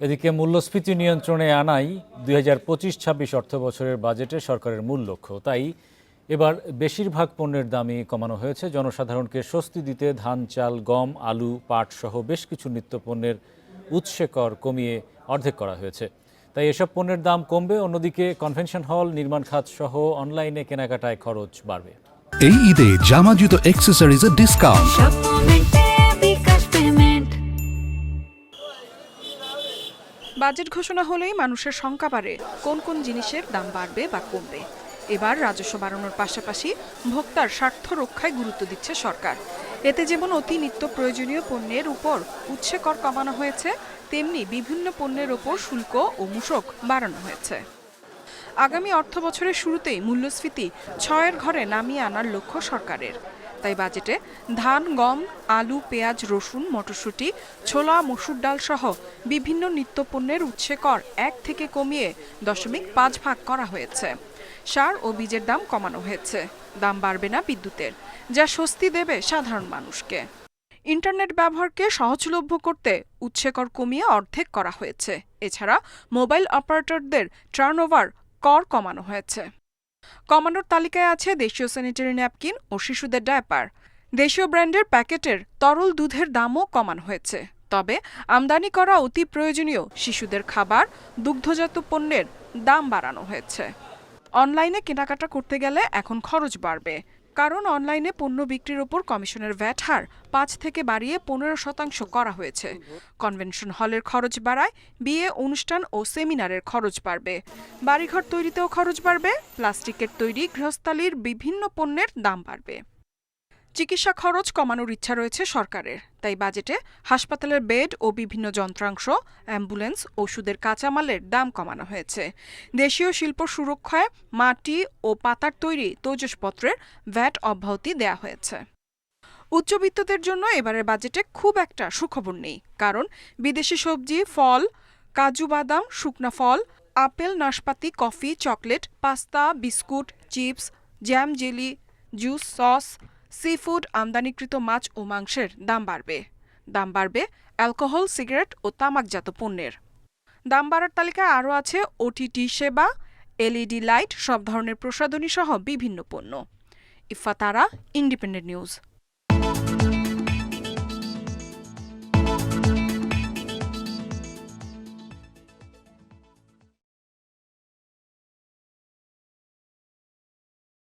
এদিকে মূল্যস্ফীতি নিয়ন্ত্রণে আনাই দুই হাজার পঁচিশ ছাব্বিশ অর্থ বছরের বাজেটে সরকারের মূল লক্ষ্য। তাই এবার বেশিরভাগ পণ্যের দামই কমানো হয়েছে। জনসাধারণকে স্বস্তি দিতে ধান চাল গম আলু পাট সহ বেশ কিছু নিত্যপণ্যের উৎসে কর কমিয়ে অর্ধেক করা হয়েছে। তাই এসব পণ্যের দাম কমবে অন্যদিকে কনভেনশন হল নির্মাণ খাত সহ অনলাইনে কেনাকাটায় খরচ বাড়বে। এই ঈদে জামা জুতো অ্যাক্সেসরিজের ডিসকাউন্ট বাজেট ঘোষণা হলেই মানুষের শঙ্কা বাড়ে। কোন কোন জিনিসের দাম বাড়বে বা কমবে? এবার রাজস্ব বাড়ানোর পাশাপাশি ভোক্তার স্বার্থ রক্ষায় গুরুত্ব দিচ্ছে সরকার। এতে যেমন অতি নিত্য প্রয়োজনীয় পণ্যের উপর উৎসে কর কমানো হয়েছে, তেমনি বিভিন্ন পণ্যের ওপর শুল্ক ও মূসক বাড়ানো হয়েছে। আগামী অর্থ বছরের শুরুতেই মূল্যস্ফীতি ছয়ের ঘরে নামিয়ে আনার লক্ষ্য সরকারের। তাই বাজেটে ধান, গম, আলু, পেঁয়াজ, রসুন, মটরশুঁটি, ছোলা, মসুর ডাল সহ বিভিন্ন নিত্যপণ্যের উচ্ছে কর এক থেকে কমিয়ে দশমিক পাঁচ ভাগ করা হয়েছে। সার ও বীজের দাম কমানো হয়েছে। দাম বাড়বে না বিদ্যুতের, যা স্বস্তি দেবে সাধারণ মানুষকে। ইন্টারনেট ব্যবহারকে সহজলভ্য করতে উৎসেকর কমিয়ে অর্ধেক করা হয়েছে। এছাড়া মোবাইল অপারেটরদের টার্নওভার কর কমানো হয়েছে। কমানোর তালিকায় আছে দেশীয় স্যানিটারি ন্যাপকিন ও শিশুদের ডায়পার দেশীয় ব্র্যান্ডের প্যাকেটের তরল দুধের দামও কমান হয়েছে। তবে আমদানি করা অতি প্রয়োজনীয় শিশুদের খাবার, দুগ্ধজাত পণ্যের দাম বাড়ানো হয়েছে। অনলাইনে কেনাকাটা করতে গেলে এখন খরচ বাড়বে। কারণ অনলাইনে পণ্য বিক্রির ওপর কমিশনের ভ্যাট হার পাঁচ থেকে বাড়িয়ে পনেরো শতাংশ করা হয়েছে। কনভেনশন হলের খরচ বাড়ায় বিয়ে, অনুষ্ঠান ও সেমিনারের খরচ বাড়বে। বাড়িঘর তৈরিতেও খরচ বাড়বে, প্লাস্টিকের তৈরি গৃহস্থালির বিভিন্ন পণ্যের দাম বাড়বে। চিকিৎসা খরচ কমানোর ইচ্ছা রয়েছে সরকারের। তাই বাজেটে হাসপাতালের বেড ও বিভিন্ন যন্ত্রাংশ, অ্যাম্বুলেন্স, ওষুধের কাঁচামালের দাম কমানো হয়েছে। দেশীয় শিল্প সুরক্ষায় মাটি ও পাতার তৈরি তৈজসপত্রের ভ্যাট অব্যাহতি দেয়া হয়েছে। উচ্চবিত্তদের জন্য এবারের বাজেটে খুব একটা সুখবর নেই, কারণ বিদেশি সবজি, ফল, কাজু বাদাম, শুকনা ফল, আপেল, নাশপাতি, coffee, chocolate, pasta, biscuit, chips, jam jelly, juice, sauce seafood আমদানিকৃত মাছ ও মাংসের দাম বাড়বে। দাম বাড়বে অ্যালকোহল, সিগারেট ও তামাকজাত পণ্যের। দাম বাড়ার তালিকায় আরও আছে ওটিটি সেবা এলইডি লাইট, সব ধরনের প্রসাধনী সহ বিভিন্ন পণ্য। ইফাতারা, ইন্ডিপেন্ডেন্ট নিউজ।